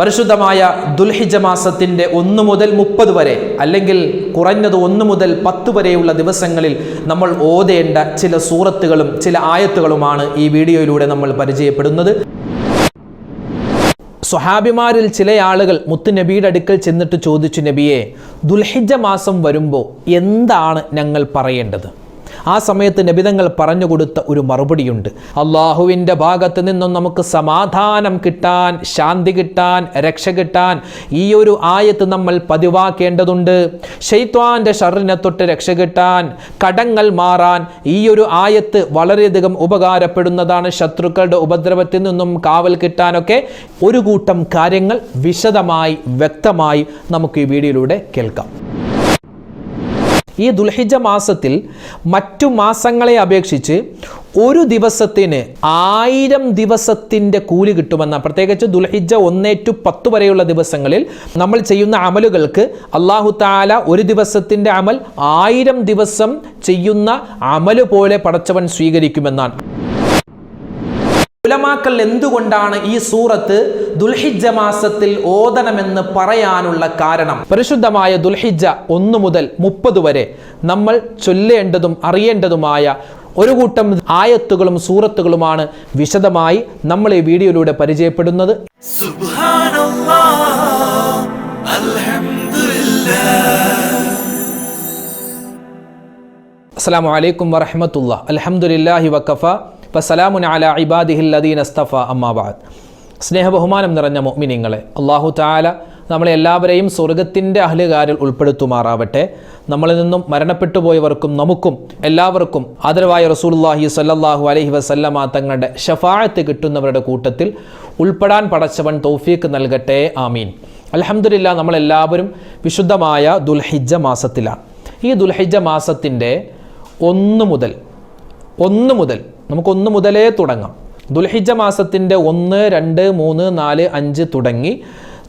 പരിശുദ്ധമായ ദുൽഹിജ മാസത്തിന്റെ ഒന്ന് മുതൽ മുപ്പത് വരെ അല്ലെങ്കിൽ കുറഞ്ഞത് ഒന്ന് മുതൽ പത്ത് വരെയുള്ള ദിവസങ്ങളിൽ നമ്മൾ ഓതേണ്ട ചില സൂറത്തുകളും ചില ആയത്തുകളുമാണ് ഈ വീഡിയോയിലൂടെ നമ്മൾ പരിചയപ്പെടുന്നത്. സ്വഹാബിമാരിൽ ചില ആളുകൾ മുത്ത് നബിയുടെ അടുക്കൽ ചെന്നിട്ട് ചോദിച്ചു നബിയെ ദുൽഹിജ മാസം വരുമ്പോൾ എന്താണ് ഞങ്ങൾ പറയേണ്ടത്? ആ സമയത്ത് നബിതങ്ങൾ പറഞ്ഞു കൊടുത്ത ഒരു മറുപടിയുണ്ട്. അള്ളാഹുവിന്റെ ഭാഗത്ത് നിന്നും നമുക്ക് സമാധാനം കിട്ടാൻ ശാന്തി കിട്ടാൻ രക്ഷ കിട്ടാൻ ഈ ഒരു ആയത്ത് നമ്മൾ പതിവാക്കേണ്ടതുണ്ട്. ഷെയ്ത്വാന്റെ ഷറിനെ തൊട്ട് രക്ഷ കിട്ടാൻ കടങ്ങൾ മാറാൻ ഈ ഒരു ആയത്ത് വളരെയധികം ഉപകാരപ്പെടുന്നതാണ്. ശത്രുക്കളുടെ ഉപദ്രവത്തിൽ നിന്നും കാവൽ കിട്ടാനൊക്കെ ഒരു കൂട്ടം കാര്യങ്ങൾ വിശദമായി വ്യക്തമായി നമുക്ക് ഈ വീഡിയോയിലൂടെ കേൾക്കാം. ഈ ദുൽഹിജ മാസത്തിൽ മറ്റു മാസങ്ങളെ അപേക്ഷിച്ച് ഒരു ദിവസത്തിന് ആയിരം ദിവസത്തിന്റെ കൂലി കിട്ടുമെന്ന പ്രത്യേകിച്ച് ദുൽഹിജ ഒന്നേ ടു പത്ത് വരെയുള്ള ദിവസങ്ങളിൽ നമ്മൾ ചെയ്യുന്ന അമലുകൾക്ക് അള്ളാഹു താല ഒരു ദിവസത്തിന്റെ അമൽ ആയിരം ദിവസം ചെയ്യുന്ന അമൽ പോലെ പടച്ചവൻ സ്വീകരിക്കുമെന്നാണ്. ഉലമാക്കൾ എന്തുകൊണ്ടാണ് ഈ സൂറത്ത് ദുൽഹിജ മാസത്തിൽ ഓതണമെന്ന് പറയാനുള്ള കാരണം? പരിശുദ്ധമായ ദുൽഹിജ ഒന്നു മുതൽ മുപ്പത് വരെ നമ്മൾ ചൊല്ലേണ്ടതും അറിയേണ്ടതുമായ ഒരു കൂട്ടം ആയത്തുകളും സൂറത്തുകളുമാണ് വിശദമായി നമ്മൾ ഈ വീഡിയോയിലൂടെ പരിചയപ്പെടുന്നത്. അസ്സാം വലൈക്കും വറഹമത്തുള്ള അലഹമുല്ലാഹി വക്കഫ. വസലാമുൻ അല ഇബാദിഹില്ലദീൻ അസ്തഫ അമ്മാബാദ് സ്നേഹ ബഹുമാനം നിറഞ്ഞ മൊമിനിങ്ങളെ അള്ളാഹു താല നമ്മളെ എല്ലാവരെയും സ്വർഗത്തിന്റെ അഹലുകാരിൽ ഉൾപ്പെടുത്തുമാറാവട്ടെ. നമ്മളിൽ നിന്നും മരണപ്പെട്ടു പോയവർക്കും നമുക്കും എല്ലാവർക്കും ആദരവായ റസൂലുള്ളാഹി സല്ലാഹു അലഹി വസല്ലമ തങ്ങളുടെ ഷഫായത്ത് കിട്ടുന്നവരുടെ കൂട്ടത്തിൽ ഉൾപ്പെടാൻ പടച്ചവൻ തൗഫീക്ക് നൽകട്ടെ. ആമീൻ. അലഹമുല്ല നമ്മളെല്ലാവരും വിശുദ്ധമായ ദുൽഹിജ മാസത്തിലാണ്. ഈ ദുൽഹിജ മാസത്തിന്റെ ഒന്ന് മുതൽ ഒന്ന് മുതൽ നമുക്ക് ഒന്ന് മുതലേ തുടങ്ങാം. ദുൽഹിജ മാസത്തിന്റെ ഒന്ന് രണ്ട് മൂന്ന് നാല് അഞ്ച് തുടങ്ങി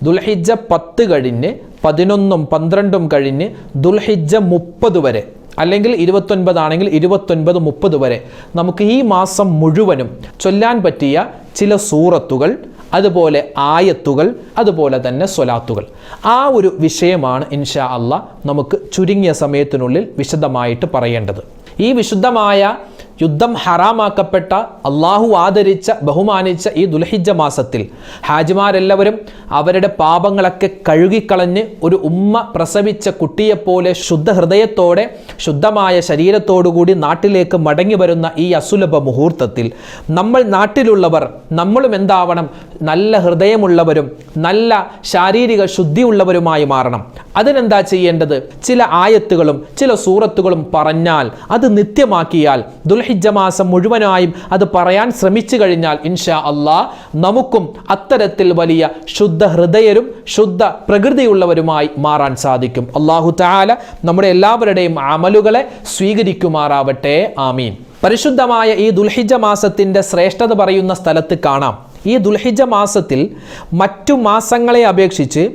ദുൽഹിജ പത്ത് കഴിഞ്ഞ് പതിനൊന്നും പന്ത്രണ്ടും കഴിഞ്ഞ് ദുൽഹിജ മുപ്പത് വരെ അല്ലെങ്കിൽ ഇരുപത്തൊൻപതാണെങ്കിൽ ഇരുപത്തൊൻപത് മുപ്പത് വരെ നമുക്ക് ഈ മാസം മുഴുവനും ചൊല്ലാൻ പറ്റിയ ചില സൂറത്തുകൾ അതുപോലെ ആയത്തുകൾ അതുപോലെ തന്നെ സ്വലാത്തുകൾ. ആ ഒരു വിഷയമാണ് ഇൻഷാ അള്ളാ നമുക്ക് ചുരുങ്ങിയ സമയത്തിനുള്ളിൽ വിശദമായിട്ട് പറയേണ്ടത്. ഈ വിശുദ്ധമായ യുദ്ധം ഹറാമാക്കപ്പെട്ട അള്ളാഹു ആദരിച്ച ബഹുമാനിച്ച ഈ ദുൽഹിജ മാസത്തിൽ ഹാജിമാരെല്ലാവരും അവരുടെ പാപങ്ങളൊക്കെ കഴുകിക്കളഞ്ഞ് ഒരു ഉമ്മ പ്രസവിച്ച കുട്ടിയെപ്പോലെ ശുദ്ധ ഹൃദയത്തോടെ ശുദ്ധമായ ശരീരത്തോടുകൂടി നാട്ടിലേക്ക് മടങ്ങി വരുന്ന ഈ അസുലഭ മുഹൂർത്തത്തിൽ നമ്മൾ നാട്ടിലുള്ളവർ നമ്മളും എന്താവണം? നല്ല ഹൃദയമുള്ളവരും നല്ല ശാരീരിക ശുദ്ധിയുള്ളവരുമായി മാറണം. അതിനെന്താ ചെയ്യേണ്ടത്? ചില ആയത്തുകളും ചില സൂറത്തുകളും പറഞ്ഞാൽ അത് നിത്യമാക്കിയാൽ ദുൽഹിജ്ജ മാസം മുഴുവനായും അത് പറയാൻ ശ്രമിച്ചു കഴിഞ്ഞാൽ ഇൻഷാ അള്ളാ നമുക്കും അത്തരത്തിൽ വലിയ ശുദ്ധ ഹൃദയരും ശുദ്ധ പ്രകൃതിയുള്ളവരുമായി മാറാൻ സാധിക്കും. അള്ളാഹു താല നമ്മുടെ എല്ലാവരുടെയും അമലുകളെ സ്വീകരിക്കുമാറാവട്ടെ. ആമീൻ. പരിശുദ്ധമായ ഈ ദുൽഹിജ മാസത്തിന്റെ ശ്രേഷ്ഠത പറയുന്ന സ്ഥലത്ത് കാണാം. ഈ ദുൽഹിജ മാസത്തിൽ മറ്റു മാസങ്ങളെ അപേക്ഷിച്ച്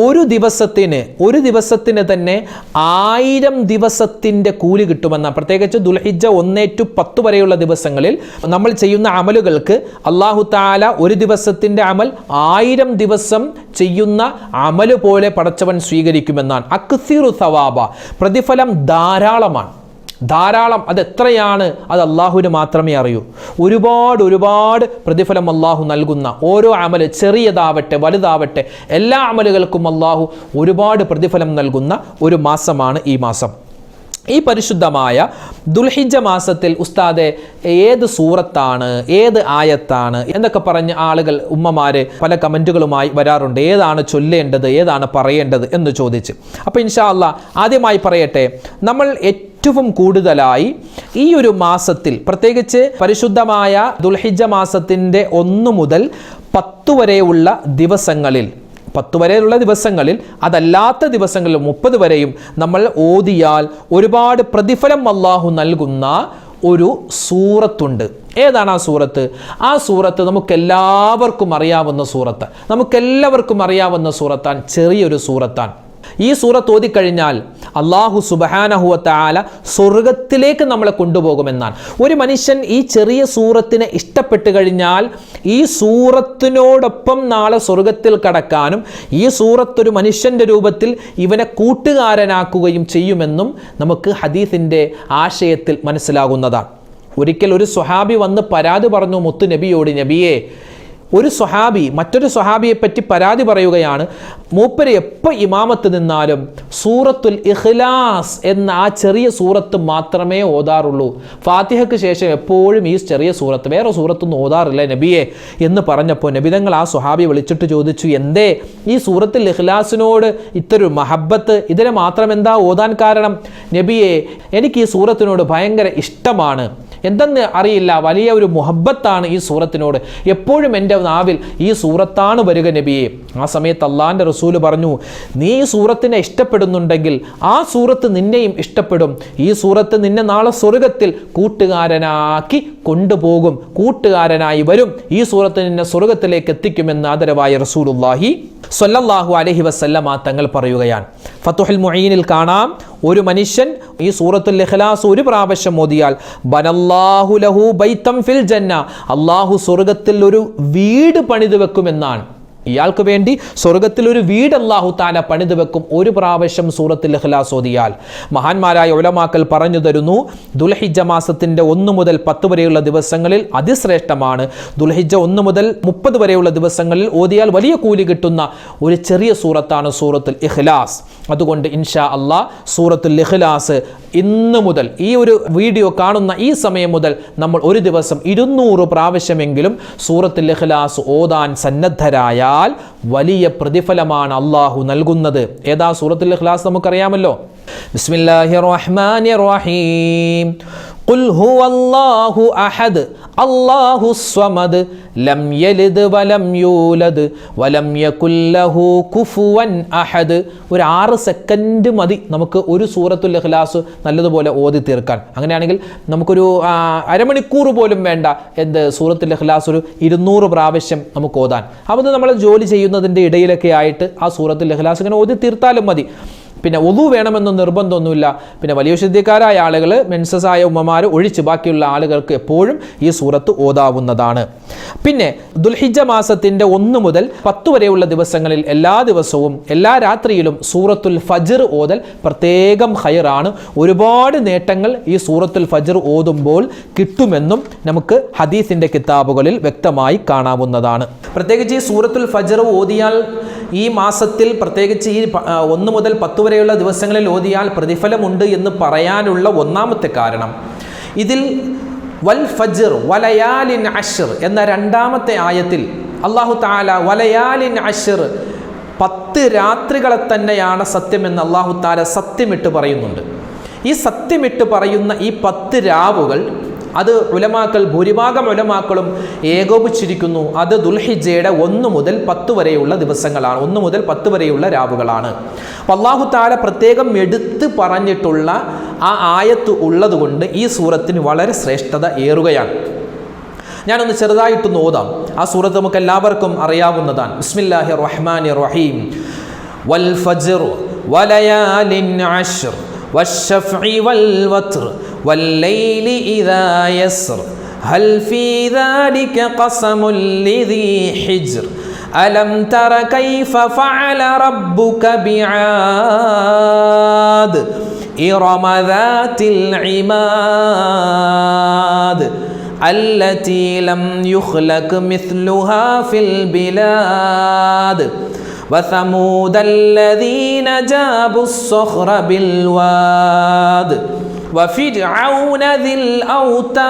ഒരു ദിവസത്തിന് ഒരു ദിവസത്തിന് തന്നെ ആയിരം ദിവസത്തിന്റെ കൂലി കിട്ടുമെന്ന പ്രത്യേകിച്ച് ദുൽഹിജ ഒന്നേ ടു പത്ത് വരെയുള്ള ദിവസങ്ങളിൽ നമ്മൾ ചെയ്യുന്ന അമലുകൾക്ക് അള്ളാഹു താല ഒരു ദിവസത്തിന്റെ അമൽ ആയിരം ദിവസം ചെയ്യുന്ന അമൽ പോലെ പടച്ചവൻ സ്വീകരിക്കുമെന്നാണ്. അക്സീറു സവാബ പ്രതിഫലം ധാരാളമാണ്. ധാരാളം അതെത്രയാണ് അത് അള്ളാഹുവിന് മാത്രമേ അറിയൂ. ഒരുപാട് ഒരുപാട് പ്രതിഫലം അള്ളാഹു നൽകുന്ന ഓരോ അമൽ ചെറിയതാവട്ടെ വലുതാവട്ടെ എല്ലാ അമലുകൾക്കും അള്ളാഹു ഒരുപാട് പ്രതിഫലം നൽകുന്ന ഒരു മാസമാണ് ഈ മാസം. ഈ പരിശുദ്ധമായ ദുൽഹിജ മാസത്തിൽ ഉസ്താദെ ഏത് സൂറത്താണ് ഏത് ആയത്താണ് എന്നൊക്കെ പറഞ്ഞ് ആളുകൾ ഉമ്മമാര് പല കമന്റുകളുമായി വരാറുണ്ട്. ഏതാണ് ചൊല്ലേണ്ടത് ഏതാണ് പറയേണ്ടത് എന്ന് ചോദിച്ച്. അപ്പോൾ ഇൻഷാ അല്ല ആദ്യമായി പറയട്ടെ നമ്മൾ ഏറ്റവും കൂടുതലായി ഈ ഒരു മാസത്തിൽ പ്രത്യേകിച്ച് പരിശുദ്ധമായ ദുൽഹിജ മാസത്തിന്റെ ഒന്ന് മുതൽ പത്തു വരെയുള്ള ദിവസങ്ങളിൽ പത്ത് വരെയുള്ള ദിവസങ്ങളിൽ അതല്ലാത്ത ദിവസങ്ങളിൽ മുപ്പത് വരെയും നമ്മൾ ഓതിയാൽ ഒരുപാട് പ്രതിഫലം അള്ളാഹു നൽകുന്ന ഒരു സൂറത്തുണ്ട്. ഏതാണ് ആ സൂറത്ത്? ആ സൂറത്ത് നമുക്കെല്ലാവർക്കും അറിയാവുന്ന സൂറത്ത്. നമുക്കെല്ലാവർക്കും അറിയാവുന്ന സൂറത്താൻ ചെറിയൊരു സൂറത്താൻ ഈ സൂറത്ത് ഓതിക്കഴിഞ്ഞാൽ അള്ളാഹു സുബഹാനഹുവത്താല സ്വർഗത്തിലേക്ക് നമ്മളെ കൊണ്ടുപോകുമെന്നാണ്. ഒരു മനുഷ്യൻ ഈ ചെറിയ സൂറത്തിനെ ഇഷ്ടപ്പെട്ട് കഴിഞ്ഞാൽ ഈ സൂറത്തിനോടൊപ്പം നാളെ സ്വർഗത്തിൽ കടക്കാനും ഈ സൂറത്തൊരു മനുഷ്യന്റെ രൂപത്തിൽ ഇവനെ കൂട്ടുകാരനാക്കുകയും ചെയ്യുമെന്നും നമുക്ക് ഹദീസിന്റെ ആശയത്തിൽ മനസ്സിലാകുന്നതാണ്. ഒരിക്കൽ ഒരു സ്വഹാബി വന്ന് പരാതി പറഞ്ഞു മുത്തു നബിയോട് നബിയെ ഒരു സ്വഹാബി മറ്റൊരു സ്വഹാബിയെ പറ്റി പരാതി പറയുകയാണ് മൂപ്പര് എപ്പോൾ ഇമാമത്ത് നിന്നാലും സൂറത്തുൽ ഇഖ്ലാസ് എന്ന ആ ചെറിയ സൂറത്ത് മാത്രമേ ഓതാറുള്ളൂ. ഫാത്തിഹയ്ക്ക് ശേഷം എപ്പോഴും ഈ ചെറിയ സൂറത്ത് വേറെ സൂറത്തൊന്നും ഓതാറില്ല നബിയെ എന്ന് പറഞ്ഞപ്പോൾ നബിതങ്ങൾ ആ സ്വഹാബി വിളിച്ചിട്ട് ചോദിച്ചു എന്തേ ഈ സൂറത്തുൽ ഇഖ്ലാസിനോട് ഇത്തരം മഹബത്ത് ഇതിനെ മാത്രം എന്താ ഓതാൻ കാരണം? നബിയെ എനിക്ക് ഈ സൂറത്തിനോട് ഭയങ്കര ഇഷ്ടമാണ്. എന്തെന്ന് അറിയില്ല. വലിയ ഒരു മുഹബത്താണ് ഈ സൂറത്തിനോട്. എപ്പോഴും എന്റെ നാവിൽ ഈ സൂറത്താണ് വരിക നബിയെ. ആ സമയത്ത് അള്ളാന്റെ റസൂൽ പറഞ്ഞു നീ ഈ സൂറത്തിനെ ഇഷ്ടപ്പെടുന്നുണ്ടെങ്കിൽ ആ സൂറത്ത് നിന്നെയും ഇഷ്ടപ്പെടും. ഈ സൂറത്ത് നിന്നെ നാളെ സ്വർഗത്തിൽ കൂട്ടുകാരനാക്കി കൊണ്ടുപോകും. കൂട്ടുകാരനായി വരും. ഈ സൂറത്ത് നിന്നെ സ്വർഗത്തിലേക്ക് എത്തിക്കുമെന്ന് ആദരവായ റസൂലുല്ലാഹി സ്വല്ലല്ലാഹു അലൈഹി വസല്ലമ തങ്ങൾ പറയുകയാണ്. ഫത്തുഹുൽ മുഈനിൽ കാണാം. ഒരു മനുഷ്യൻ ഈ സൂറത്തുൽ ഇഖ്ലാസ് ഒരു പ്രാവശ്യം ഓതിയാൽ ബനല്ലാഹു ലഹു ബൈത്തം ഫിൽ ജന്ന അള്ളാഹു സ്വർഗത്തിൽ ഒരു വീട് പണിതു വെക്കുമെന്നാണ് ഇയാൾക്ക് വേണ്ടി സ്വർഗത്തിൽ ഒരു വീട് അള്ളാഹു താല പണിത് വെക്കും ഒരു പ്രാവശ്യം സൂറത്തിൽ ഇഖ്ലാസ് ഓതിയാൽ. മഹാന്മാരായ ഒലമാക്കൽ പറഞ്ഞു തരുന്നു ദുൽഹിജ മാസത്തിന്റെ ഒന്ന് മുതൽ പത്ത് വരെയുള്ള ദിവസങ്ങളിൽ അതിശ്രേഷ്ഠമാണ്. ദുൽഹിജ ഒന്ന് മുതൽ മുപ്പത് വരെയുള്ള ദിവസങ്ങളിൽ ഓതിയാൽ വലിയ കൂലി കിട്ടുന്ന ഒരു ചെറിയ സൂറത്താണ് സൂറത്തുൽ ഇഖ്ലാസ്. അതുകൊണ്ട് ഇൻഷാ അള്ളാ സൂറത്തുൽ ഇഖ്ലാസ് ഇന്ന് മുതൽ ഈ ഒരു വീഡിയോ കാണുന്ന ഈ സമയം മുതൽ നമ്മൾ ഒരു ദിവസം ഇരുന്നൂറ് പ്രാവശ്യമെങ്കിലും സൂറത്തുൽ ഇഖ്ലാസ് ഓതാൻ സന്നദ്ധരായാൽ വലിയ പ്രതിഫലമാണ് അള്ളാഹു നൽകുന്നത്. ഏതാ സൂറത്തുൽ ഇഖ്ലാസ് നമുക്കറിയാമല്ലോ? ബിസ്മില്ലാഹിർ റഹ്മാനിർ റഹീം. അള്ളാഹു അഹദ് അള്ളാഹു സ്വമദ് ലം യലിദ് വലം യൂലദ് വലം യകുല്ലഹു കുഫുവൻ അഹദ്. ഒരു ആറ് സെക്കൻഡ് മതി നമുക്ക് ഒരു സൂറത്തുൽ ഇഖ്ലാസ് നല്ലതുപോലെ ഓതി തീർക്കാൻ. അങ്ങനെയാണെങ്കിൽ നമുക്കൊരു അരമണിക്കൂർ പോലും വേണ്ട എന്ത് സൂറത്തുൽ ഇഖ്ലാസ് ഒരു ഇരുന്നൂറ് പ്രാവശ്യം നമുക്ക് ഓതാൻ. അപ്പോൾ നമ്മൾ ജോലി ചെയ്യുന്നതിന്റെ ഇടയിലൊക്കെ ആയിട്ട് ആ സൂറത്തുൽ ഇഖ്ലാസ് ഇങ്ങനെ ഓതി തീർത്താലും മതി. പിന്നെ ഒതു വേണമെന്ന് നിർബന്ധമൊന്നുമില്ല. പിന്നെ വലിയ വിശുദ്ധിക്കാരായ ആളുകൾ മെൻസസായ ഉമ്മമാർ ഒഴിച്ച് ബാക്കിയുള്ള ആളുകൾക്ക് എപ്പോഴും ഈ സൂറത്ത് ഓതാവുന്നതാണ്. പിന്നെ ദുൽഹിജ മാസത്തിന്റെ ഒന്ന് മുതൽ പത്ത് വരെയുള്ള ദിവസങ്ങളിൽ എല്ലാ ദിവസവും എല്ലാ രാത്രിയിലും സൂറത്തുൽ ഫജ്ർ ഓതൽ പ്രത്യേകം ഹയറാണ് ഒരുപാട് നേട്ടങ്ങൾ ഈ സൂറത്തുൽ ഫജ്ർ ഓതുമ്പോൾ കിട്ടുമെന്നും നമുക്ക് ഹദീസിന്റെ കിതാബുകളിൽ വ്യക്തമായി കാണാവുന്നതാണ്. പ്രത്യേകിച്ച് ഈ സൂറത്തുൽ ഫജ്ർ ഓതിയാൽ ഈ മാസത്തിൽ പ്രത്യേകിച്ച് ഈ ഒന്ന് മുതൽ പത്ത് വരെയുള്ള ദിവസങ്ങളിൽ ഓതിയാൽ പ്രതിഫലമുണ്ട് എന്ന് പറയാനുള്ള ഒന്നാമത്തെ കാരണം. ഇതിൽ വൽ ഫജ്ർ വലയാലിൻ അഷർ എന്ന രണ്ടാമത്തെ ആയത്തിൽ അള്ളാഹു താല വലയാലിൻ അഷർ പത്ത് രാത്രികളെ തന്നെയാണ് സത്യമെന്ന് അള്ളാഹു താല സത്യമിട്ട് പറയുന്നുണ്ട്. ഈ സത്യമിട്ട് പറയുന്ന ഈ പത്ത് രാവുകൾ അത് ഉലമാക്കൾ ഭൂരിഭാഗം ഉലമാക്കളും ഏകോപിച്ചിരിക്കുന്നു അത് ദുൽഹിജയുടെ ഒന്ന് മുതൽ പത്ത് വരെയുള്ള ദിവസങ്ങളാണ് ഒന്ന് മുതൽ പത്ത് വരെയുള്ള രാവുകളാണ് അപ്പം അള്ളാഹു താല പ്രത്യേകം എടുത്ത് പറഞ്ഞിട്ടുള്ള ആ ആയത്ത് ഉള്ളതുകൊണ്ട് ഈ സൂറത്തിന് വളരെ ശ്രേഷ്ഠത ഏറുകയാണ് ഞാനൊന്ന് ചെറുതായിട്ടൊന്ന് ഓതാം ആ സൂറത്ത് നമുക്ക് എല്ലാവർക്കും അറിയാവുന്നതാണ് ബിസ്മില്ലാഹി റഹ്മാനി റഹീം വൽ ഫജ്ർ വലയാലിൻ അശ്ർ والشفع والوتر والليل إذا يسر. هل في ذلك قسم لذي حجر؟ ألم تر كيف فعل ربك بعاد؟ إرم ذات العماد التي لم يخلق مثلها في البلاد. وثمود الذين جابوا الصخر بالواد. وفرعون ذي الأوتاد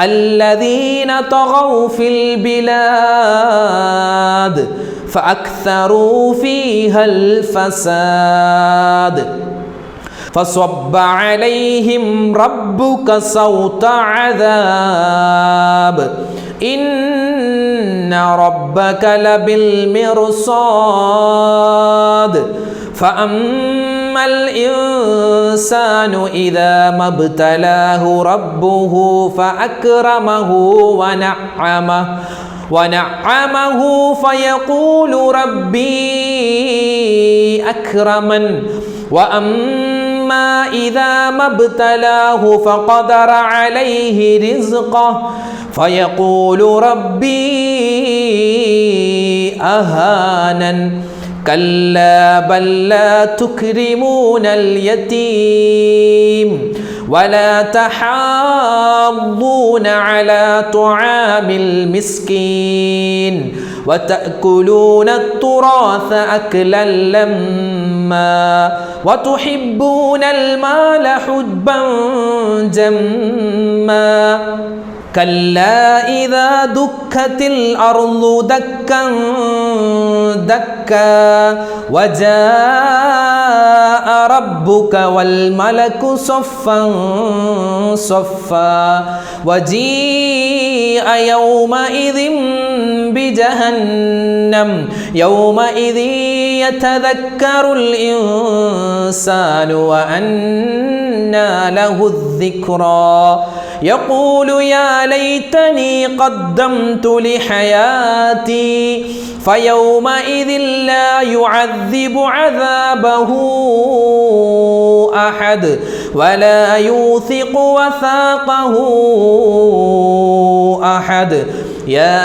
الذين طغوا في البلاد فأكثروا فيها الفساد. فصب عليهم ربك صوت عذاب. إن ربك لبالمرصاد. فأما الإنسان إذا ما ابتلاه ربه فأكرمه ونعمه ونعمه فيقول ربي أكرمن وأما إذا ما ابتلاه فقدر عليه رزقه فيقول ربي أهانن كلا بل لا تكرمون اليتيم ولا تحاضون على طعام المسكين وتأكلون التراث أكلا لما وتحبون المال حبا جما كلا إذا دكت الأرض دكا دكا. وجاء ربك والملك صفا صفا. وجيء يومئذ بجهنم يومئذ يتذكر الإنسان وأنى له الذكرى. يقول يا ليتني قدمت لحياتي فيومئذ لا يعذب عذابه أحد ولا يوثق وثاقه أحد. يا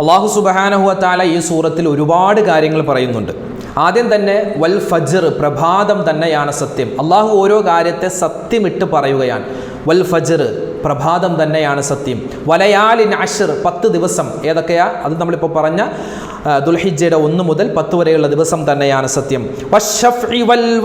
അള്ളാഹു സുബഹാനഹുഅത്താല താല ഈ സൂറത്തിൽ ഒരുപാട് കാര്യങ്ങൾ പറയുന്നുണ്ട്. ആദ്യം തന്നെ വൽ ഫജർ പ്രഭാതം തന്നെയാണ് സത്യം. അള്ളാഹു ഓരോ കാര്യത്തെ സത്യമിട്ട് പറയുകയാണ്. വൽ ഫജർ പ്രഭാതം തന്നെയാണ് സത്യം. വലയാലിൻ അഷർ പത്ത് ദിവസം. ഏതൊക്കെയാ? അത് നമ്മളിപ്പോൾ പറഞ്ഞ ദുൽഹിജയുടെ ഒന്ന് മുതൽ പത്ത് വരെയുള്ള ദിവസം തന്നെയാണ് സത്യം. വൽ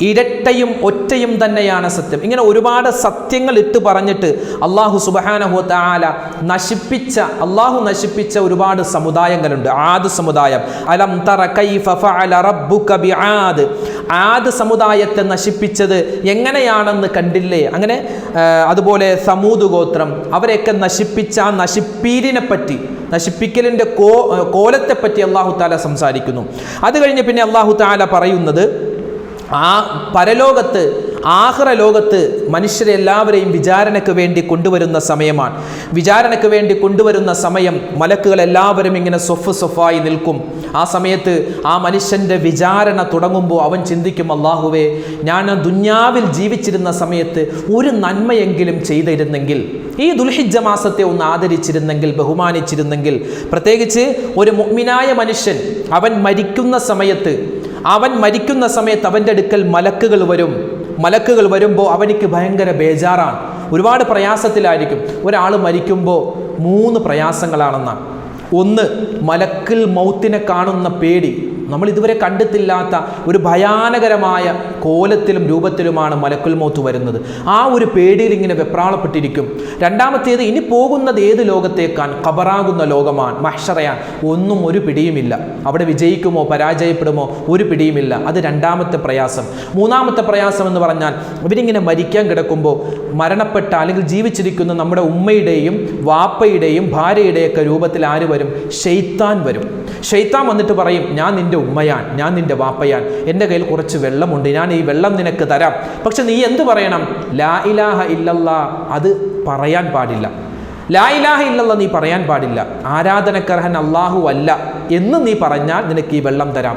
ഇരട്ടയും ഒറ്റയും തന്നെയാണ് സത്യം. ഇങ്ങനെ ഒരുപാട് സത്യങ്ങൾ ഇട്ട് പറഞ്ഞിട്ട് അള്ളാഹു സുബഹാനഹു താല നശിപ്പിച്ച അള്ളാഹു നശിപ്പിച്ച ഒരുപാട് സമുദായങ്ങളുണ്ട്. ആദ് സമുദായം. അലം തറ ആദ് ആദ് സമുദായത്തെ നശിപ്പിച്ചത് എങ്ങനെയാണെന്ന് കണ്ടില്ലേ? അങ്ങനെ അതുപോലെ സമൂത് ഗോത്രം അവരെയൊക്കെ നശിപ്പിച്ച ആ നശിപ്പീരിനെ പറ്റി നശിപ്പിക്കലിന്റെ കോ കോലത്തെപ്പറ്റി അള്ളാഹു താല സംസാരിക്കുന്നു. അത് കഴിഞ്ഞ് പിന്നെ അള്ളാഹു താല പറയുന്നത് ആ പരലോകത്ത് ആഹ്റ ലോകത്ത് മനുഷ്യരെ എല്ലാവരെയും വിചാരണയ്ക്ക് വേണ്ടി കൊണ്ടുവരുന്ന സമയമാണ്. വിചാരണയ്ക്ക് വേണ്ടി കൊണ്ടുവരുന്ന സമയം മലക്കുകൾ എല്ലാവരും ഇങ്ങനെ സൊഫ് സൊഫായി നിൽക്കും. ആ സമയത്ത് ആ മനുഷ്യന്റെ വിചാരണ തുടങ്ങുമ്പോൾ അവൻ ചിന്തിക്കും അള്ളാഹുവേ ഞാൻ ദുന്യാവിൽ ജീവിച്ചിരുന്ന സമയത്ത് ഒരു നന്മയെങ്കിലും ചെയ്തിരുന്നെങ്കിൽ ഈ ദുൽഹിജ്ജ മാസത്തെ ഒന്ന് ആദരിച്ചിരുന്നെങ്കിൽ ബഹുമാനിച്ചിരുന്നെങ്കിൽ പ്രത്യേകിച്ച് ഒരു മുഗ്മിനായ മനുഷ്യൻ അവൻ മരിക്കുന്ന സമയത്ത് അവൻ മരിക്കുന്ന സമയത്ത് അവന്റെ അടുക്കൽ മലക്കുകൾ വരും. മലക്കുകൾ വരുമ്പോൾ അവനിക്ക് ഭയങ്കര ബേജാറാണ്. ഒരുപാട് പ്രയാസത്തിലായിരിക്കും. ഒരാൾ മരിക്കുമ്പോൾ മൂന്ന് പ്രയാസങ്ങളാണെന്നാണ് ഒന്ന് മലക്കിൽ മൗത്തിനെ കാണുന്ന പേടി. നമ്മൾ ഇതുവരെ കണ്ടിട്ടില്ലാത്ത ഒരു ഭയാനകരമായ കോലത്തിലും രൂപത്തിലുമാണ് മലക്കുൽ മൗത്ത് വരുന്നത്. ആ ഒരു പേടിയിൽ ഇങ്ങനെ വെപ്രാളപ്പെട്ടിരിക്കും. രണ്ടാമത്തേത് ഇനി പോകുന്നത് ഏത് ലോകത്തേക്കാൻ കബറാകുന്ന ലോകമാണ് മഹ്ഷറയാൻ ഒന്നും ഒരു പിടിയുമില്ല. അവിടെ വിജയിക്കുമോ പരാജയപ്പെടുമോ ഒരു പിടിയുമില്ല. അത് രണ്ടാമത്തെ പ്രയാസം. മൂന്നാമത്തെ പ്രയാസം എന്ന് പറഞ്ഞാൽ ഇവരിങ്ങനെ മരിക്കാൻ കിടക്കുമ്പോൾ മരണപ്പെട്ട അല്ലെങ്കിൽ ജീവിച്ചിരിക്കുന്ന നമ്മുടെ ഉമ്മയുടെയും വാപ്പയുടെയും ഭാര്യയുടെയൊക്കെ രൂപത്തിൽ ആര് വരും? ഷെയ്ത്താൻ വരും. ഷെയ്ത്താൻ വന്നിട്ട് പറയും ഞാൻ നിന്റെ ഉമ്മയാൻ ഞാൻ നിന്റെ വാപ്പയാൻ എന്റെ കയ്യിൽ കുറച്ച് വെള്ളമുണ്ട് ഞാൻ ഈ വെള്ളം നിനക്ക് തരാം. പക്ഷെ നീ എന്ത് പറയണം? ലാ ഇലാഹ ഇല്ലല്ലാ അത് പറയാൻ പാടില്ല. ലാ ഇലാഹ ഇല്ലല്ലാ നീ പറയാൻ പാടില്ല. ആരാധനക്കർഹൻ അള്ളാഹു അല്ല എന്ന് നീ പറഞ്ഞാൽ നിനക്ക് ഈ വെള്ളം തരാം.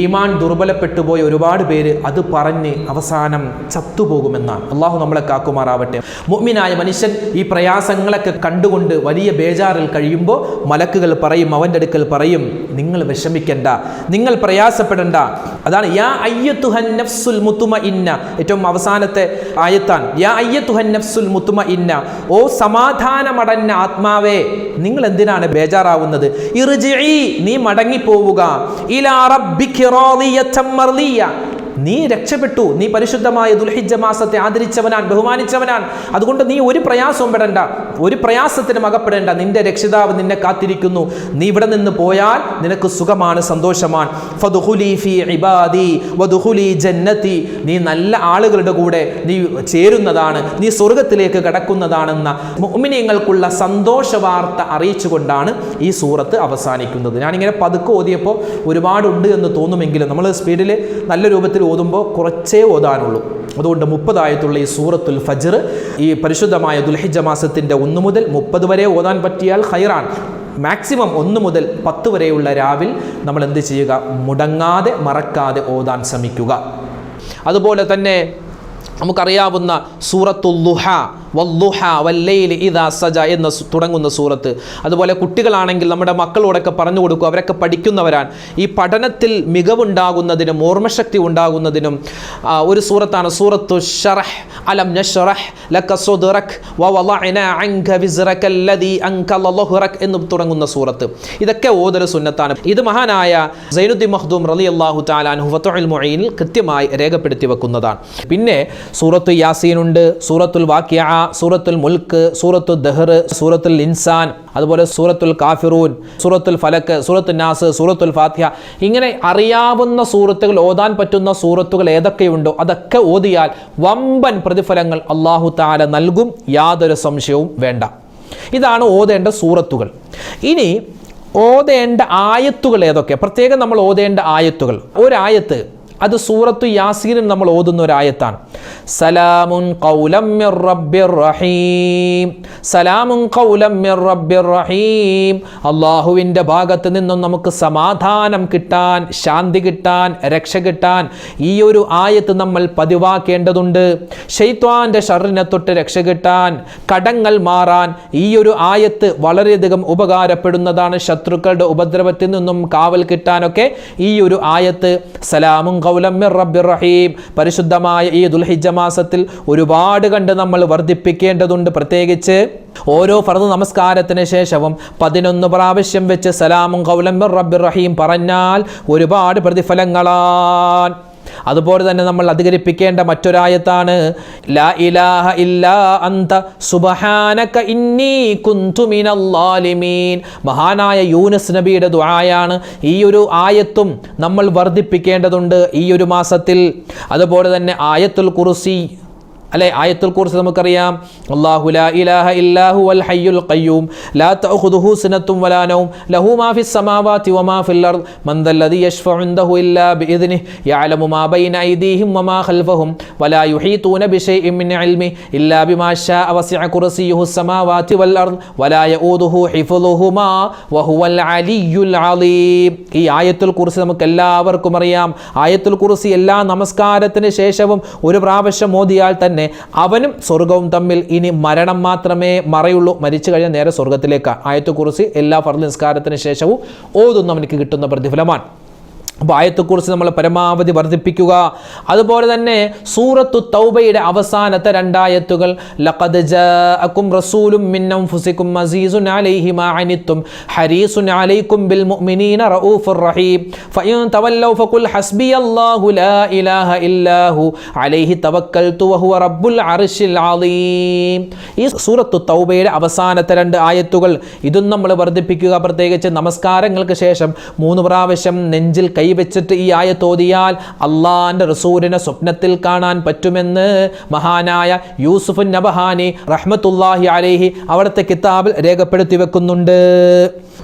ഈമാൻ ദുർബലപ്പെട്ടു പോയ ഒരുപാട് പേര് അത് പറഞ്ഞ് അവസാനം ചത്തുപോകുമെന്നാണ്. അള്ളാഹു നമ്മളെ കാക്കുമാറാവട്ടെ. മുഅ്മിനായ മനുഷ്യൻ ഈ പ്രയാസങ്ങളൊക്കെ കണ്ടുകൊണ്ട് വലിയ ബേജാറിൽ കഴിയുമ്പോൾ മലക്കുകൾ പറയും അവന്റെ അടുക്കൽ പറയും നിങ്ങൾ വിഷമിക്കണ്ട നിങ്ങൾ പ്രയാസപ്പെടണ്ട. അതാണ് യാ അയ്യത്തുഹൻ നഫ്സുൽ മുത്തുമ ഇന്ന ഏറ്റവും അവസാനത്തെ ആയത്താൻ യാ അയ്യത്തുഹൻ നഫ്സുൽ മുത്തുമ ഇന്ന ഓ സമാധാനമടഞ്ഞ ആത്മാവേ നിങ്ങൾ എന്തിനാണ് ബേജാറാവുന്നത്? ഇറുജി നീ മടങ്ങിപ്പോവുക. ഇലാ الكراضية التمرلية. നീ രക്ഷപ്പെട്ടു. നീ പരിശുദ്ധമായ ദുൽഹിജ മാസത്തെ ആദരിച്ചവനാൻ ബഹുമാനിച്ചവനാൻ. അതുകൊണ്ട് നീ ഒരു പ്രയാസവും പെടണ്ട. ഒരു പ്രയാസത്തിനും അകപ്പെടേണ്ട. നിന്റെ രക്ഷിതാവ് നിന്നെ കാത്തിരിക്കുന്നു. നീ ഇവിടെ നിന്ന് പോയാൽ നിനക്ക് സുഖമാണ് സന്തോഷമാണ്. ജന്നത്തി. നീ നല്ല ആളുകളുടെ കൂടെ നീ ചേരുന്നതാണ്. നീ സ്വർഗത്തിലേക്ക് കടക്കുന്നതാണെന്ന മുഅ്മിനീങ്ങൾക്കുള്ള സന്തോഷ വാർത്ത അറിയിച്ചുകൊണ്ടാണ് ഈ സൂറത്ത് അവസാനിക്കുന്നത്. ഞാനിങ്ങനെ പതുക്കെ ഓതിയപ്പോൾ ഒരുപാടുണ്ട് എന്ന് തോന്നുമെങ്കിലും നമ്മൾ സ്പീഡിൽ നല്ല രൂപത്തിൽ ഓതുമ്പോൾ കുറച്ചേ ഓതാനുള്ളൂ. അതുകൊണ്ട് മുപ്പതായത്തുള്ള ഈ സൂറത്തുൽ ഫജർ ഈ പരിശുദ്ധമായ ദുൽഹിജ മാസത്തിന്റെ ഒന്ന് മുതൽ മുപ്പത് വരെ ഓതാൻ പറ്റിയാൽ ഹൈറാണ് മാക്സിമം ഒന്ന് മുതൽ പത്ത് വരെയുള്ള രാവിൽ നമ്മൾ എന്ത് ചെയ്യുക? മുടങ്ങാതെ മറക്കാതെ ഓതാൻ ശ്രമിക്കുക. അതുപോലെ തന്നെ നമുക്കറിയാവുന്ന സൂറത്തുൽ ലുഹ വല്ലുഹ വല്ലയിൽ ഇദാ സജ എന്ന് തുടങ്ങുന്ന സൂറത്ത്. അതുപോലെ കുട്ടികളാണെങ്കിൽ നമ്മുടെ മക്കളോടൊക്കെ പറഞ്ഞു കൊടുക്കും അവരൊക്കെ പഠിക്കുന്നവരാണ്. ഈ പഠനത്തിൽ മികവുണ്ടാകുന്നതിനും ഓർമ്മശക്തി ഉണ്ടാകുന്നതിനും ഒരു സൂറത്താണ് സൂറത്തു ഷറഹ്. അലം നഷ്റഹ് എന്ന് തുടങ്ങുന്ന സൂറത്ത്. ഇതൊക്കെ ഓതര സുന്നത്താണ്. ഇത് മഹാനായ സൈനുദ്ദീൻ മഖ്ദൂം റളിയല്ലാഹു തആല അൻഹു കൃത്യമായി രേഖപ്പെടുത്തി വെക്കുന്നതാണ്. പിന്നെ സൂറത്തു യാസീനുണ്ട് സൂറത്തുൽ വാക്കിയ സൂറത്തുൽ മുൽക്ക് സൂറത്തു ദഹർ സൂറത്തുൽ ഇൻസാൻ അതുപോലെ സൂറത്തുൽ കാഫിറൂൻ സൂറത്തുൽ ഫലക്ക് സൂറത്തുൽ നാസ് സൂറത്തുൽ ഫാത്തിഹ. ഇങ്ങനെ അറിയാവുന്ന സൂറത്തുകൾ ഓതാൻ പറ്റുന്ന സൂറത്തുകൾ ഏതൊക്കെയുണ്ടോ അതൊക്കെ ഓതിയാൽ വമ്പൻ പ്രതിഫലങ്ങൾ അള്ളാഹു താല നൽകും. യാതൊരു സംശയവും വേണ്ട. ഇതാണ് ഓതേണ്ട സൂറത്തുകൾ. ഇനി ഓതേണ്ട ആയത്തുകൾ ഏതൊക്കെ? പ്രത്യേകം നമ്മൾ ഓതേണ്ട ആയത്തുകൾ. ഒരായത്ത് അത് സൂറത്തു യാസീനിൽ നമ്മൾ ഓതുന്ന ഒരു ആയത്താണ്. സലാമുൻ റഹീം. സലാമുൻ റഹീം. അള്ളാഹുവിന്റെ ഭാഗത്ത് നിന്നും നമുക്ക് സമാധാനം കിട്ടാൻ ശാന്തി കിട്ടാൻ രക്ഷ കിട്ടാൻ ഈ ഒരു ആയത്ത് നമ്മൾ പതിവാക്കേണ്ടതുണ്ട്. ഷെയ്ത്വാന്റെ ഷറിനെ തൊട്ട് രക്ഷ കിട്ടാൻ കടങ്ങൾ മാറാൻ ഈ ഒരു ആയത്ത് വളരെയധികം ഉപകാരപ്പെടുന്നതാണ്. ശത്രുക്കളുടെ ഉപദ്രവത്തിൽ നിന്നും കാവൽ കിട്ടാനൊക്കെ ഈ ഒരു ആയത്ത് സലാമും റഹീം. പരിശുദ്ധമായ ഈ ദുൽഹിജ മാസത്തിൽ ഒരുപാട് കണ്ട് നമ്മൾ വർദ്ധിപ്പിക്കേണ്ടതുണ്ട്. പ്രത്യേകിച്ച് ഓരോ ഫർദ് നമസ്കാരത്തിന് ശേഷവും പതിനൊന്ന് പ്രാവശ്യം വെച്ച് സലാമും കൗലം റബ്ബിർ റഹീം പറഞ്ഞാൽ ഒരുപാട് പ്രതിഫലങ്ങളാൻ അതുപോലെ തന്നെ നമ്മൾ അധികരിപ്പിക്കേണ്ട മറ്റൊരായത്താണ് ലാ ഇലാഹ ഇല്ലാ അന്ത സുബ്ഹാനക ഇന്നി കുന്തു മിനൽ ളാലിമീൻ മഹാനായ യൂനസ് നബിയുടെ ദുആയാണ് ഈ ഒരു ആയത്തും നമ്മൾ വർദ്ധിപ്പിക്കേണ്ടതുണ്ട് ഈ ഒരു മാസത്തിൽ. അതുപോലെ തന്നെ ആയത്തുൽ കുർസി അല്ലെ ആയത്തുൽ കുറിച്ച് നമുക്കറിയാം. അല്ലാഹു ലാ ഇലാഹ ഇല്ലാഹു വൽ ഹയ്യുൽ ഖയ്യൂം. ലാ തഅഖുദുഹു സിനത്തും വലാ നൗം. ലഹു മാ ഫിസ് സമാവാതി വമാ ഫിൽ അർദ്. മൻ ദല്ലദി യശ്ഫഉ ഇൻദഹു ഇല്ലാ ബിഇദ്നിഹി. യഅലമു മാ ബൈന ഐദീഹിം വമാ ഖൽഫഹും. വലാ യുഹീതൂന ബിശൈഇൻ മിൻ ഇൽമി. ഇല്ലാ ബിമാ ശാഅ വസിഅ കുർസിയുഹു സമാവാതി വൽ അർദ്. വലാ യഊദുഹു ഹിഫ്ളുഹുമാ വഹുവൽ അലിയ്യുൽ അലീം. ഈ ആയത്തുൽ കുറിച്ച് നമുക്ക് എല്ലാവർക്കും അറിയാം. ആയത്തുൽ കുർസി എല്ലാ നമസ്കാരത്തിന് ശേഷവും ഒരു പ്രാവശ്യം ഓതിയാൽ തന്നെ അവനും സ്വർഗവും തമ്മിൽ ഇനി മരണം മാത്രമേ മറയുള്ളൂ. മരിച്ചു കഴിഞ്ഞാൽ നേരെ സ്വർഗത്തിലേക്കാണ് ആയത്തെക്കുറിച്ച് കുർസി എല്ലാ ഫർദ് നിസ്കാരത്തിന് ശേഷവും ഓതുന്നവനിക്ക് കിട്ടുന്ന പ്രതിഫലമാണ്. അപ്പോൾ ആയത്തെക്കുറിച്ച് നമ്മൾ പരമാവധി വർദ്ധിപ്പിക്കുക. അതുപോലെ തന്നെ സൂറത്തു തൗബയുടെ അവസാനത്തെ രണ്ടായത്തുകൾ അലൈഹി മാ അനിത്തും ഹരീസുൻ അലൈക്കും ബിൽ മുഅ്മിനീന റഊഫുർ റഹീം. ലാ ഇലാഹ അലൈഹി തവക്കൽതു റബ്ബുൽ അർശിൽ അലീം. ഈ സൂറത്തു തൗബയുടെ അവസാനത്തെ രണ്ട് ആയത്തുകൾ ഇതും നമ്മൾ വർദ്ധിപ്പിക്കുക. പ്രത്യേകിച്ച് നമസ്കാരങ്ങൾക്ക് ശേഷം മൂന്ന് പ്രാവശ്യം നെഞ്ചിൽ കൈവച്ചിട്ട് ഈ ആയത്തോതിയാൽ അള്ളാന്റെ റസൂലിനെ സ്വപ്നത്തിൽ കാണാൻ പറ്റുമെന്ന് മഹാനായ യൂസുഫ് നബഹാനി റഹ്മത്തുല്ലാഹി അലേഹി അവിടുത്തെ കിതാബിൽ രേഖപ്പെടുത്തി വെക്കുന്നുണ്ട്.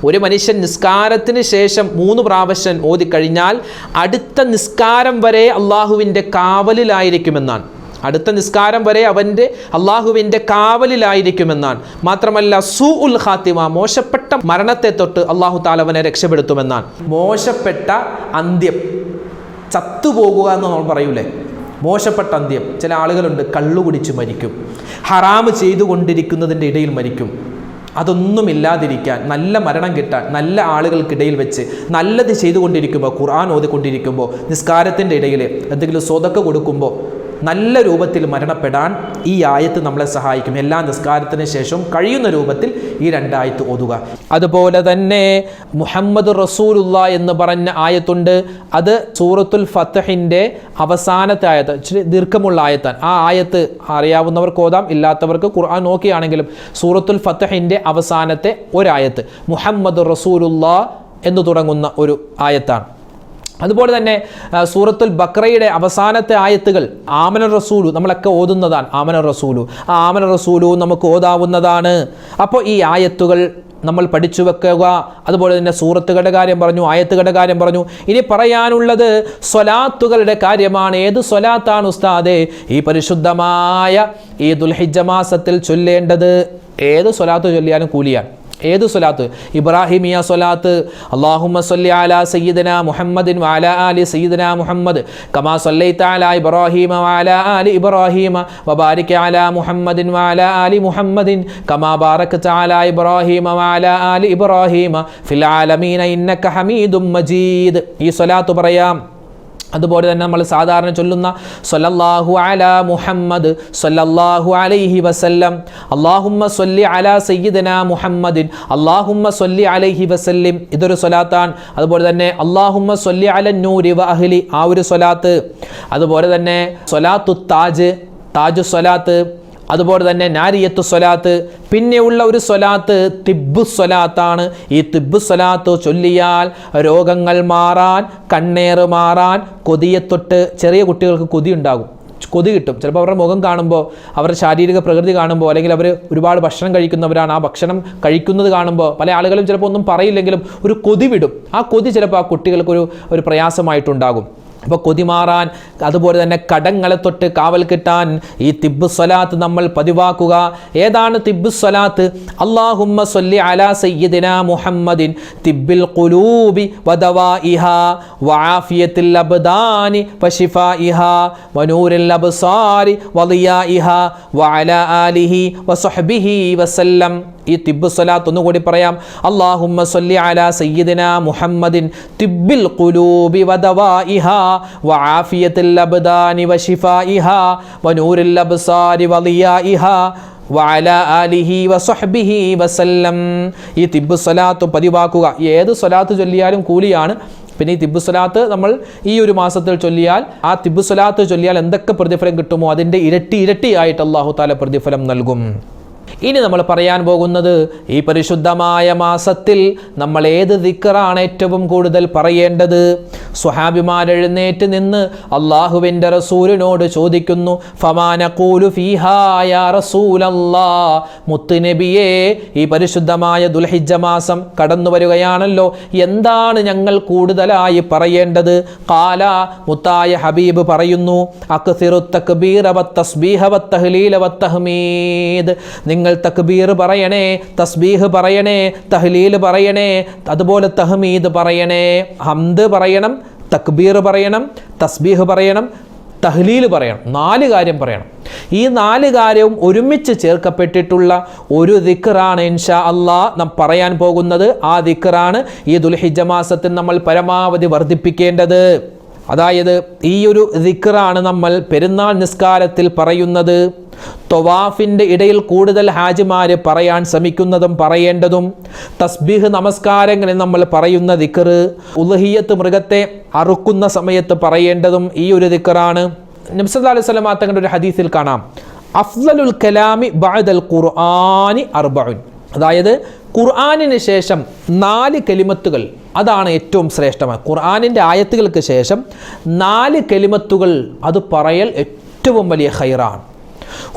ഒരു മനുഷ്യൻ നിസ്കാരത്തിന് ശേഷം മൂന്ന് പ്രാവശ്യം ഓതിക്കഴിഞ്ഞാൽ അടുത്ത നിസ്കാരം വരെ അള്ളാഹുവിന്റെ കാവലിലായിരിക്കുമെന്നാണ്. അടുത്ത നിസ്കാരം വരെ അവന്റെ അള്ളാഹുവിന്റെ കാവലിലായിരിക്കുമെന്നാണ്. മാത്രമല്ല സു ഉൽ ഖാത്തിമ മോശപ്പെട്ട മരണത്തെ തൊട്ട് അള്ളാഹു താലവനെ രക്ഷപ്പെടുത്തുമെന്നാണ്. മോശപ്പെട്ട അന്ത്യം. ചത്തുപോകുക എന്ന് നമ്മൾ പറയൂലേ? മോശപ്പെട്ട അന്ത്യം. ചില ആളുകളുണ്ട് കള്ളു കുടിച്ച് മരിക്കും. ഹറാമ് ചെയ്തുകൊണ്ടിരിക്കുന്നതിന്റെ ഇടയിൽ മരിക്കും. അതൊന്നും ഇല്ലാതിരിക്കാൻ നല്ല മരണം കിട്ടാൻ നല്ല ആളുകൾക്കിടയിൽ വെച്ച് നല്ലത് ചെയ്തുകൊണ്ടിരിക്കുമ്പോൾ ഖുർആൻ ഓതിക്കൊണ്ടിരിക്കുമ്പോൾ നിസ്കാരത്തിന്റെ ഇടയിൽ എന്തെങ്കിലും സ്വതക്ക കൊടുക്കുമ്പോൾ നല്ല രൂപത്തിൽ മരണപ്പെടാൻ ഈ ആയത്ത് നമ്മളെ സഹായിക്കും. എല്ലാ നിസ്കാരത്തിന് ശേഷവും കഴിയുന്ന രൂപത്തിൽ ഈ രണ്ടായത്ത് ഓതുക. അതുപോലെ തന്നെ മുഹമ്മദ് റസൂലുള്ള എന്ന് പറഞ്ഞ ആയത്തുണ്ട്. അത് സൂറത്തുൽ ഫത്തഹിന്റെ അവസാനത്തെ ആയത്ത് ദീർഘമുള്ള ആയത്താണ്. ആ ആയത്ത് അറിയാവുന്നവർക്ക് ഓതാം ഇല്ലാത്തവർക്ക് ഖുർആൻ നോക്കിയാണെങ്കിലും സൂറത്തുൽ ഫത്തഹിന്റെ അവസാനത്തെ ഒരായത്ത് മുഹമ്മദ് റസൂലുള്ള എന്ന് തുടങ്ങുന്ന ഒരു ആയത്താണ്. അതുപോലെ തന്നെ സൂറത്തുൽ ബക്രയുടെ അവസാനത്തെ ആയത്തുകൾ ആമന റസൂലു നമ്മളൊക്കെ ഓതുന്നതാണ് ആമന റസൂലു. ആ ആമന റസൂലു നമുക്ക് ഓതാവുന്നതാണ്. അപ്പോൾ ഈ ആയത്തുകൾ നമ്മൾ പഠിച്ചു വെക്കുക. അതുപോലെ തന്നെ സൂറത്തുകളുടെ കാര്യം പറഞ്ഞു ആയത്തുകളുടെ കാര്യം പറഞ്ഞു. ഇനി പറയാനുള്ളത് സ്വലാത്തുകളുടെ കാര്യമാണ്. ഏത് സ്വലാത്താണ് ഉസ്താദെ? ഈ പരിശുദ്ധമായ ഈ ദുൽഹിജ മാസത്തിൽ ചൊല്ലേണ്ടത്. ഏത് സ്വലാത്ത് ചൊല്ലിയാലും കൂലിയാണ്. ഏത് സ്വലാത്ത്? ഇബ്രാഹിമിയ സ്വലാത്ത് അള്ളാഹുമ്മ സല്ലി അലാ സയ്യിദന മുഹമ്മദിൻ വാല ആലി സയ്യിദന മുഹമ്മദ് കമാ സല്ലൈത അലാ ഇബ്രാഹിമ വാല ആലി ഇബ്രാഹിമ വബാരിക്ക അലാ മുഹമ്മദിൻ വാല ആലി മുഹമ്മദിൻ കമാ ബാറക്ത അലാ ഇബ്രാഹിമ വാല ആലി ഇബ്രാഹിമ ഫിൽ ആലമീന ഇന്നക ഹമീദും മജീദ്. ഈ സ്വലാത്ത് പറയാം അതുപോലെ തന്നെ നമ്മൾ സാധാരണ ചൊല്ലുന്ന സല്ലല്ലാഹു അല മുഹമ്മദ് സല്ലല്ലാഹു അലൈഹി വസല്ലം. അള്ളാഹുമ്മ സൊല്ലി അല സയ്യിദന മുഹമ്മദിൻ. അള്ളാഹുമ്മ സൊല്ലി അലൈഹി വസല്ലിം. ഇതൊരു സ്വലാത്താണ്. അതുപോലെ തന്നെ അള്ളാഹുമ്മ സൊല്ലി അല നൂരി വ അഹ്ലി. ആ ഒരു സൊലാത്ത് അതുപോലെ തന്നെ സൊലാത്തു താജ് താജു സ്വലാത്ത്. അതുപോലെ തന്നെ നാരിയത്ത് സ്വലാത്ത് പിന്നെയുള്ള ഒരു സ്വലാത്ത് തിബ്ബു സ്വലാത്താണ്. ഈ തിബ്ബു സ്വലാത്ത് ചൊല്ലിയാൽ രോഗങ്ങൾ മാറാൻ കണ്ണേറ് മാറാൻ കൊതിയെത്തൊട്ട് ചെറിയ കുട്ടികൾക്ക് കൊതി ഉണ്ടാകും. കൊതി കിട്ടും. ചിലപ്പോൾ അവരുടെ മുഖം കാണുമ്പോൾ അവരുടെ ശാരീരിക പ്രകൃതി കാണുമ്പോൾ അല്ലെങ്കിൽ അവർ ഒരുപാട് ഭക്ഷണം കഴിക്കുന്നവരാണ് ആ ഭക്ഷണം കഴിക്കുന്നത് കാണുമ്പോൾ പല ആളുകളും ചിലപ്പോൾ ഒന്നും പറയില്ലെങ്കിലും ഒരു കൊതി വിടും. ആ കൊതി ചിലപ്പോൾ ആ കുട്ടികൾക്കൊരു ഒരു പ്രയാസമായിട്ടുണ്ടാകും. അപ്പോൾ കൊതിമാറാൻ അതുപോലെ തന്നെ കടങ്ങളെ തൊട്ട് കാവൽ കിട്ടാൻ ഈ തിബ്ബു സ്വലാത്ത് നമ്മൾ പതിവാക്കുക. ഏതാണ് തിബ്ബു സ്വലാത്ത്? അള്ളാഹുമ്മ സല്ലി അലാ സയ്യിദിന മുഹമ്മദിൻ തിബ്ബിൽ ഖുലൂബി വദവാഇഹ വആഫിയത്തിൽ അബ്ദാനി വശിഫാഇഹ വനൂരിൽ അബ്സാരി വളിയാഇഹ വഅലാ ആലിഹി വസഹ്ബിഹി വസല്ലം. ഈ തിബ്ബ് സ്വലാത്ത് ഒന്നുകൂടി പറയാം. അള്ളാഹുമ്മ സല്ലി അലാ സയ്യിദിന മുഹമ്മദിൻ തിബ്ബിൽ ഖുലൂബി വദവാഇഹ വആഫിയത്തിൽ അബ്ദാനി വശിഫാഇഹ വനൂരിൽ അബ്സാരി വളിയാഇഹ വഅല ആലിഹി വസഹ്ബിഹി വസല്ലം. ഈ തിബ്ബു സ്വലാത്ത് പതിവാക്കുക. ഏത് സ്വലാത്ത് ചൊല്ലിയാലും കൂലിയാണ്. പിന്നെ ഈ തിബ്ബു സ്വലാത്ത് നമ്മൾ ഈ ഒരു മാസത്തിൽ ചൊല്ലിയാൽ ആ തിബ്ബു സ്വലാത്ത് ചൊല്ലിയാൽ എന്തൊക്കെ പ്രതിഫലം കിട്ടുമോ? അതിന്റെ ഇരട്ടി ഇരട്ടിയായിട്ട് അള്ളാഹു താല പ്രതിഫലം നൽകും. ഇനി നമ്മൾ പറയാൻ പോകുന്നത് ഈ പരിശുദ്ധമായ മാസത്തിൽ നമ്മൾ ഏത് ദിക്കറാണ് ഏറ്റവും കൂടുതൽ പറയേണ്ടത്? സ്വഹാബിമാരെഴുന്നേറ്റ് നിന്ന് അള്ളാഹുവിന്റെ റസൂലിനോട് ചോദിക്കുന്നു ഫമാന ഫീഹായ റസൂലല്ലാ? മുത്തുനബിയെ ഈ പരിശുദ്ധമായ ദുൽഹിജ മാസം കടന്നു വരികയാണല്ലോ എന്താണ് ഞങ്ങൾ കൂടുതലായി പറയേണ്ടത്? കാല മുത്തായ ഹബീബ് പറയുന്നു അക്സിറു തക്ബീറ വത്തസ്ബീഹ വത്തഹ്ലീല വത്തഹ്മീദ് നിങ്ങൾ തക്ബീർ പറയണേ തസ്ബീഹ് പറയണേ തഹ്ലീൽ പറയണേ അതുപോലെ തഹ്മീദ് പറയണേ. ഹംദ് പറയണം തക്ബീർ പറയണം തസ്ബീഹ് പറയണം തഹ്ലീൽ പറയണം. നാല് കാര്യം പറയണം. ഈ നാല് കാര്യവും ഒരുമിച്ച് ചേർക്കപ്പെട്ടിട്ടുള്ള ഒരു ദിക്കറാണ് ഇൻഷാ അള്ളാ നാം പറയാൻ പോകുന്നത്. ആ ദിക്കറാണ് ഈ ദുൽഹിജ മാസത്തിൽ നമ്മൾ പരമാവധി വർദ്ധിപ്പിക്കേണ്ടത്. അതായത് ഈ ഒരു ദിക്കറാണ് നമ്മൾ പെരുന്നാൾ നിസ്കാരത്തിൽ പറയുന്നത്. തൊവാഫിന്റെ ഇടയിൽ കൂടുതൽ ഹാജിമാർ പറയാൻ ശ്രമിക്കുന്നതും പറയേണ്ടതും തസ്ബീഹ് നമസ്കാരങ്ങളിൽ നമ്മൾ പറയുന്ന ദിക്കറ് ഉലഹിയത്ത് മൃഗത്തെ അറുക്കുന്ന സമയത്ത് പറയേണ്ടതും ഈ ഒരു ദിക്കറാണ് നബ്സല്ലാ അലൈഹി സ്വലം തങ്ങളുടെ ഒരു ഹദീസിൽ കാണാം. അഫ്സലുൽ കലാമി ബഅദൽ ഖുർആാനി അർബഉൻ. അതായത് ഖുർആാനിന് ശേഷം നാല് കെലിമത്തുകൾ അതാണ് ഏറ്റവും ശ്രേഷ്ഠമായ. ഖുർആാനിന്റെ ആയത്തുകൾക്ക് ശേഷം നാല് കെലിമത്തുകൾ അത് പറയൽ ഏറ്റവും വലിയ ഹൈറാണ്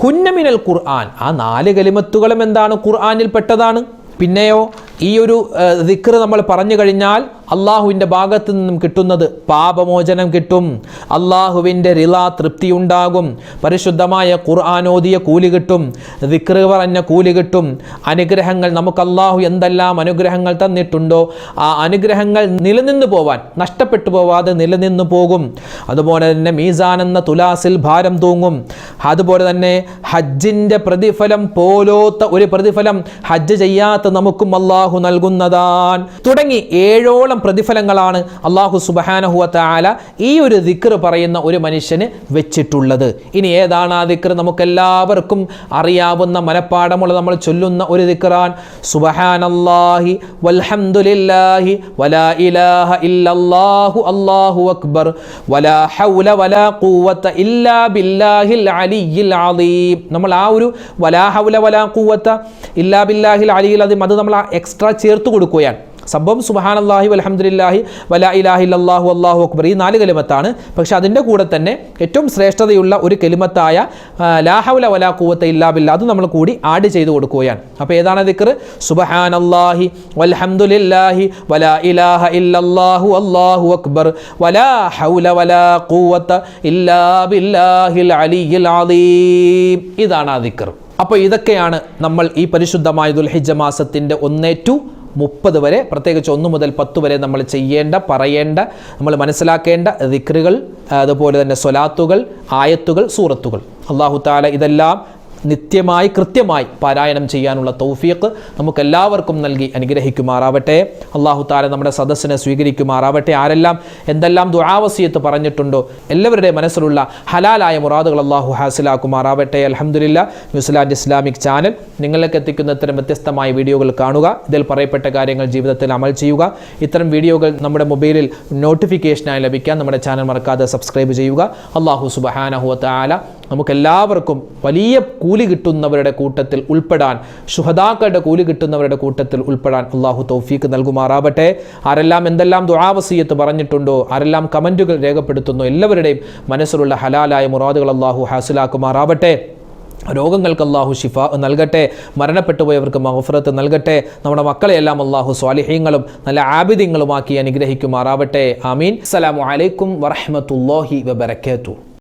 ഹുന്നമിനൽ ഖുർആൻ. ആ നാല് കലിമത്തുകളും എന്താണ്? ഖുർആനിൽ പെട്ടതാണ്. പിന്നെയോ? ഈ ഒരു ദിക്ർ നമ്മൾ പറഞ്ഞു കഴിഞ്ഞാൽ അള്ളാഹുവിന്റെ ഭാഗത്തു നിന്നും കിട്ടുന്നത് പാപമോചനം കിട്ടും. അള്ളാഹുവിന്റെ റില തൃപ്തി ഉണ്ടാകും. പരിശുദ്ധമായ ഖുർആാനോദിയ കൂലി കിട്ടും. ദിക്ർ പറഞ്ഞ കൂലി കിട്ടും. അനുഗ്രഹങ്ങൾ നമുക്ക് അള്ളാഹു എന്തെല്ലാം അനുഗ്രഹങ്ങൾ തന്നിട്ടുണ്ടോ ആ അനുഗ്രഹങ്ങൾ നിലനിന്ന് പോവാൻ നഷ്ടപ്പെട്ടു പോവാതെ നിലനിന്ന് പോകും. അതുപോലെ തന്നെ മീസാൻ എന്ന തുലാസിൽ ഭാരം തൂങ്ങും. അതുപോലെ തന്നെ ഹജ്ജിന്റെ പ്രതിഫലം പോലോത്ത ഒരു പ്രതിഫലം ഹജ്ജ് ചെയ്യാത്ത നമുക്കും അള്ളാഹു നൽകുന്നതാൻ. തുടങ്ങി ഏഴോളം പ്രതിഫലങ്ങളാണ് അള്ളാഹു സുബഹാനഹുവ താല ഈ ഒരു ദിക്ർ പറയുന്ന ഒരു മനുഷ്യന് വെച്ചിട്ടുള്ളത്. ഇനി ഏതാണ് ആ ദിക്ർ? നമുക്കെല്ലാവർക്കും അറിയാവുന്ന മനപ്പാടമുള്ള നമ്മൾ ചൊല്ലുന്ന ഒരു ദിക്റാൻ. സുബഹാനല്ലാഹി വൽഹംദുലില്ലാഹി വലാ ഇലാഹ ഇല്ലല്ലാഹു അല്ലാഹു അക്ബർ വലാ ഹൗല വലാ ഖുവത ഇല്ലാ ബില്ലാഹിൽ അലിയിൽ അലീം നമ്മൾ ആ ഒരു വലാ ഹൗല വലാ ഖുവത ഇല്ലാ ബില്ലാഹിൽ അലിയിൽ അലീം അത് നമ്മൾ എക്സ്ട്രാ ചേർത്ത് കൊടുക്കുകയാണ്. സംഭവം സുബഹാനല്ലാഹി വലഹമുല്ലാഹി വലാ ഇലാഹി അല്ലാഹു അള്ളാഹു അക്ബർ. ഈ നാല് കലിമത്താണ്. പക്ഷേ അതിന്റെ കൂടെ തന്നെ ഏറ്റവും ശ്രേഷ്ഠതയുള്ള ഒരു കലിമത്തായ ലാഹുല വലാ കൂവത്ത ഇല്ലാ ബില്ല അത് നമ്മൾ കൂടി ആഡ് ചെയ്ത് കൊടുക്കുകയാണ്. അപ്പോൾ ഏതാണ് ദിക്ർ? സുബഹാനല്ലാഹി വൽഹംദുലില്ലാഹി വലാ ഇലാഹ ഇല്ലല്ലാഹു അല്ലാഹു അക്ബർ. വലാ ഹൗല വലാ കൂവത്ത ഇല്ലാ ബില്ലാഹിൽ ഇതാണ് ആ ദിക്ർ. അപ്പോൾ ഇതൊക്കെയാണ് നമ്മൾ ഈ പരിശുദ്ധമായ ദുൽഹിജ മാസത്തിന്റെ ഒന്നേ ടു മുപ്പത് വരെ പ്രത്യേകിച്ച് ഒന്ന് മുതൽ പത്ത് വരെ നമ്മൾ ചെയ്യേണ്ട പറയേണ്ട നമ്മൾ മനസ്സിലാക്കേണ്ട ദിക്റുകൾ അതുപോലെ തന്നെ സ്വലാത്തുകൾ ആയത്തുകൾ സൂറത്തുകൾ. അള്ളാഹു താല ഇതെല്ലാം നിത്യമായി കൃത്യമായി പാരായണം ചെയ്യാനുള്ള തൗഫീഖ് നമുക്കെല്ലാവർക്കും നൽകി അനുഗ്രഹിക്കുമാറാവട്ടെ. അള്ളാഹു താല നമ്മുടെ സദസ്സിനെ സ്വീകരിക്കുമാറാവട്ടെ. ആരെല്ലാം എന്തെല്ലാം ദുആവസിയത്ത് പറഞ്ഞിട്ടുണ്ടോ എല്ലാവരുടെ മനസ്സിലുള്ള ഹലാലായ മുറാദുകൾ അള്ളാഹു ഹാസിലാക്കുമാറാവട്ടെ. അലഹമുല്ല ന്യൂസിലാൻഡ് ഇസ്ലാമിക് ചാനൽ നിങ്ങളിലേക്ക് എത്തിക്കുന്ന ഇത്തരം വ്യത്യസ്തമായ വീഡിയോകൾ കാണുക ഇതിൽ പറയപ്പെട്ട കാര്യങ്ങൾ ജീവിതത്തിൽ അമൽ ചെയ്യുക ഇത്തരം വീഡിയോകൾ നമ്മുടെ മൊബൈലിൽ നോട്ടിഫിക്കേഷനായി ലഭിക്കാൻ നമ്മുടെ ചാനൽ മറക്കാതെ സബ്സ്ക്രൈബ് ചെയ്യുക. അള്ളാഹു സുബഹാനഹുവ താല നമുക്കെല്ലാവർക്കും വലിയ കൂലി കിട്ടുന്നവരുടെ കൂട്ടത്തിൽ ഉൾപ്പെടാൻ ശുഹദാക്കളുടെ കൂലി കിട്ടുന്നവരുടെ കൂട്ടത്തിൽ ഉൾപ്പെടാൻ അള്ളാഹു തൗഫീക്ക് നൽകുമാറാവട്ടെ. ആരെല്ലാം എന്തെല്ലാം ദുആവസീയത്ത് പറഞ്ഞിട്ടുണ്ടോ ആരെല്ലാം കമന്റുകൾ രേഖപ്പെടുത്തുന്നു എല്ലാവരുടെയും മനസ്സിലുള്ള ഹലാലായ മുറാദുകൾ അള്ളാഹു ഹാസിലാക്കുമാറാവട്ടെ. രോഗങ്ങൾക്ക് അള്ളാഹു ഷിഫ നൽകട്ടെ മരണപ്പെട്ടുപോയവർക്ക് മഹഫറത്ത് നൽകട്ടെ നമ്മുടെ മക്കളെയെല്ലാം അള്ളാഹു സ്വാലിഹ്യങ്ങളും നല്ല ആബിദ്യങ്ങളുമാക്കി അനുഗ്രഹിക്കുമാറാവട്ടെ. ആമീൻ. അസ്സലാമു അലൈക്കും വറഹ്മത്തുള്ളാഹി വബറകാതുഹു.